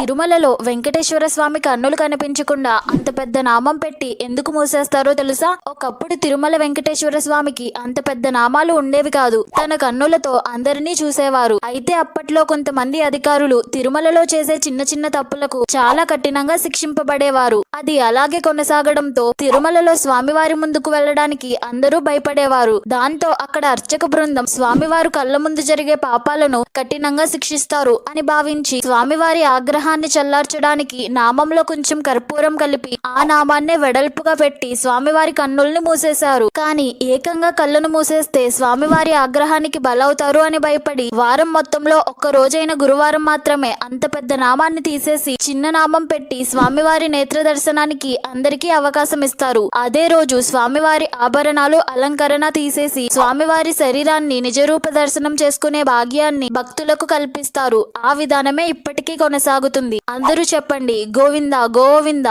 తిరుమలలో వెంకటేశ్వర స్వామి కన్నులు కనిపించకుండా అంత పెద్ద నామం పెట్టి ఎందుకు మూసేస్తారో తెలుసా? ఒకప్పుడు తిరుమల వెంకటేశ్వర స్వామికి అంత పెద్ద నామాలు ఉండేవి కాదు. తన కన్నులతో అందరినీ చూసేవారు. అయితే అప్పట్లో కొంతమంది అధికారులు తిరుమలలో చేసే చిన్న చిన్న తప్పులకు చాలా కఠినంగా శిక్షింపబడేవారు. అది అలాగే కొనసాగడంతో తిరుమలలో స్వామివారి ముందుకు వెళ్ళడానికి అందరూ భయపడేవారు. దాంతో అక్కడ అర్చక బృందం స్వామివారు కళ్ళ ముందు జరిగే పాపాలను కఠినంగా శిక్షిస్తారు అని భావించి స్వామివారి ఆగ్రహం ఆగ్రహాన్ని చల్లార్చడానికి నామంలో కొంచెం కర్పూరం కలిపి ఆ నామాన్నే వెడల్పుగా పెట్టి స్వామివారి కన్నుల్ని మూసేశారు. కానీ ఏకంగా కళ్ళను మూసేస్తే స్వామివారి ఆగ్రహానికి బలవుతారు అని భయపడి వారం మొత్తంలో ఒక్క రోజైన గురువారం మాత్రమే అంత పెద్ద నామాన్ని తీసేసి చిన్న నామం పెట్టి స్వామివారి నేత్ర దర్శనానికి అందరికీ అవకాశం ఇస్తారు. అదే రోజు స్వామివారి ఆభరణాలు అలంకరణ తీసేసి స్వామివారి శరీరాన్ని నిజరూప దర్శనం చేసుకునే భాగ్యాన్ని భక్తులకు కల్పిస్తారు. ఆ విధానమే ఇప్పటికీ కొనసాగుతుంది. అందరూ చెప్పండి గోవింద గోవింద.